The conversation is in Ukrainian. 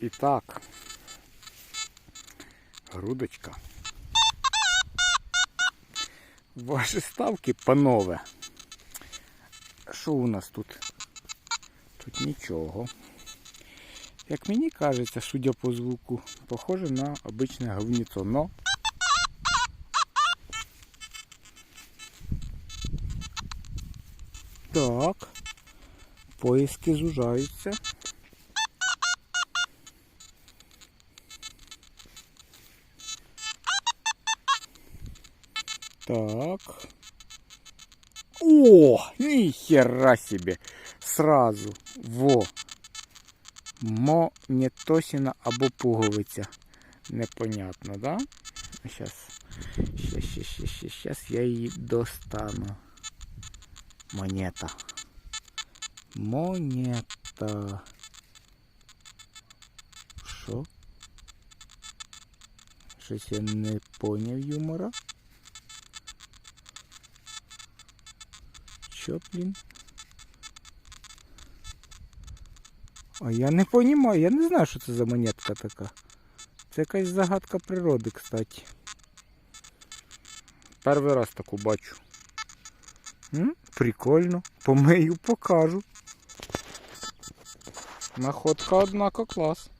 І так. Грудочка. Ваші ставки, панове. Що у нас тут? Тут нічого. Як мені кажеться, судя по звуку, похоже на обичне говніцо, но Так. Поиски зужаються. Так. О, нихера себе. Сразу. Во. Монетосіна або пуговиця. Непонятно, да? Сейчас. Сейчас, сейчас, сейчас, сейчас я її достану. Монета. Монета. Що? Щось я не поняв юмора. Що, блін? А я не розумію, я не знаю, що це за монетка така. Це якась загадка природи, кстати. Перший раз таку бачу. М? Прикольно. Помию, покажу. Находка, однако, клас.